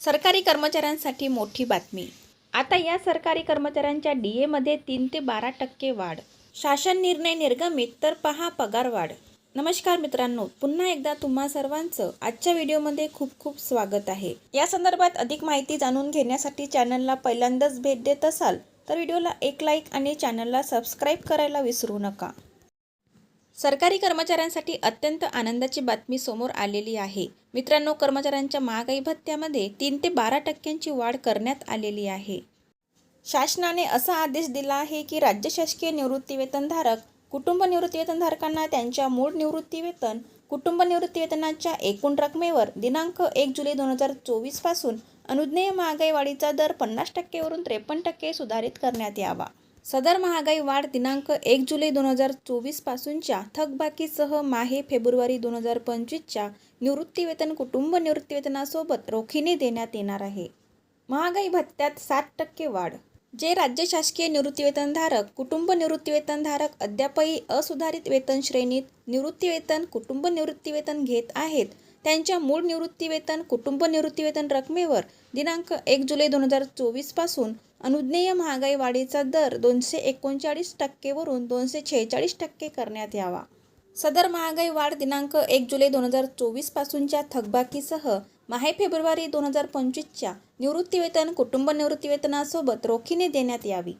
सरकारी कर्मचाऱ्यांसाठी मोठी बातमी. आता या सरकारी कर्मचाऱ्यांच्या डी एमध्ये तीन ते बारा टक्के वाढ. शासन निर्णय निर्गमित तर पहा पगार वाढ. नमस्कार मित्रांनो पुन्हा एकदा तुम्हा सर्वांचं आजच्या व्हिडिओमध्ये खूप खूप स्वागत आहे. या संदर्भात अधिक माहिती जाणून घेण्यासाठी चॅनलला पहिल्यांदाच भेट देत असाल तर व्हिडिओला एक लाईक आणि चॅनलला सबस्क्राईब करायला विसरू नका. सरकारी कर्मचाऱ्यांसाठी अत्यंत आनंदाची बातमी समोर आलेली आहे. मित्रांनो कर्मचाऱ्यांच्या महागाई भत्त्यामध्ये तीन ते बारा टक्क्यांची वाढ करण्यात आलेली आहे. शासनाने असा आदेश दिला आहे की राज्य शासकीय निवृत्तीवेतनधारक कुटुंब निवृत्तीवेतनधारकांना त्यांच्या मूळ निवृत्तीवेतन कुटुंब निवृत्तीवेतनाच्या एकूण रकमेवर दिनांक एक जुलै दोन हजार चोवीसपासून अनुज्ञेय महागाई वाढीचा दर पन्नास टक्केवरून त्रेपन्न टक्के सुधारित करण्यात यावा. सदर महागाई वाढ दिनांक एक जुलै दोन हजार चोवीसपासूनच्या थकबाकीसह माहे फेब्रुवारी दोन हजार पंचवीसच्या निवृत्तीवेतन कुटुंब निवृत्तीवेतनासोबत रोखीने देण्यात येणार आहे. महागाई भत्त्यात सात टक्के वाढ. जे राज्य शासकीय निवृत्तीवेतनधारक कुटुंब निवृत्तीवेतनधारक अद्यापही असुधारित वेतन श्रेणीत निवृत्तीवेतन कुटुंब निवृत्तीवेतन घेत आहेत त्यांच्या मूळ निवृत्तीवेतन कुटुंब निवृत्तीवेतन रकमेवर दिनांक एक जुलै दोन हजार चोवीसपासून अनुज्ञेय महागाई वाढीचा दर दोनशे एकोणचाळीस टक्केवरून दोनशे छेचाळीस टक्के करण्यात यावा. सदर महागाई वाढ दिनांक एक जुलै दोन हजार चोवीसपासूनच्या थकबाकीसह माहे फेब्रुवारी दोन हजार पंचवीसच्या निवृत्तीवेतन कुटुंब निवृत्तीवेतनासोबत रोखीने देण्यात यावी.